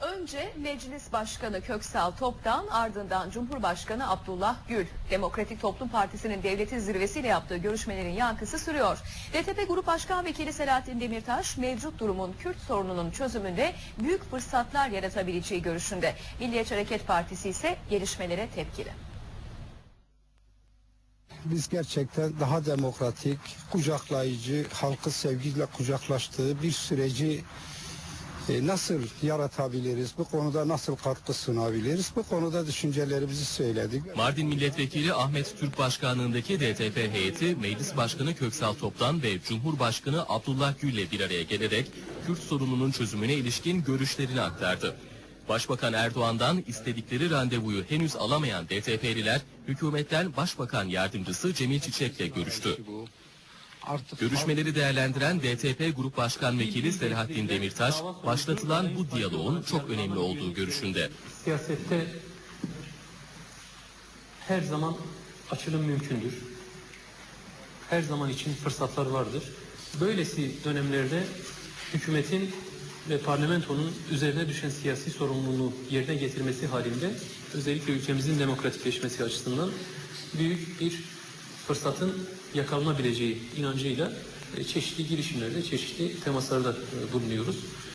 Önce Meclis Başkanı Köksal Top'tan ardından Cumhurbaşkanı Abdullah Gül. Demokratik Toplum Partisi'nin devletin zirvesiyle yaptığı görüşmelerin yankısı sürüyor. DTP Grup Başkan Vekili Selahattin Demirtaş mevcut durumun Kürt sorununun çözümünde büyük fırsatlar yaratabileceği görüşünde. Milliyetçi Hareket Partisi ise gelişmelere tepkili. Biz gerçekten daha demokratik, kucaklayıcı, halkı sevgiyle kucaklaştığı bir süreci e, nasıl yaratabiliriz? Bu konuda nasıl katkı sunabiliriz? Bu konuda düşüncelerimizi söyledik. Mardin Milletvekili Ahmet Türk Başkanlığındaki DTP heyeti Meclis Başkanı Köksal Top'tan ve Cumhurbaşkanı Abdullah Gül'le bir araya gelerek Kürt sorununun çözümüne ilişkin görüşlerini aktardı. Başbakan Erdoğan'dan istedikleri randevuyu henüz alamayan DTP'liler hükümetten Başbakan Yardımcısı Cemil Çiçek'le görüştü. Artık Görüşmeleri değerlendiren DTP Grup Başkan Vekili Selahattin Demirtaş, başlatılan bu diyaloğun çok önemli olduğu görüşünde. Siyasette her zaman açılım mümkündür. Her zaman için fırsatlar vardır. Böylesi dönemlerde hükümetin ve parlamentonun üzerine düşen siyasi sorumluluğu yerine getirmesi halinde özellikle ülkemizin demokratikleşmesi açısından büyük bir fırsatın yakalanabileceği inancıyla e, çeşitli girişimlerde, çeşitli temaslarda e, bulunuyoruz.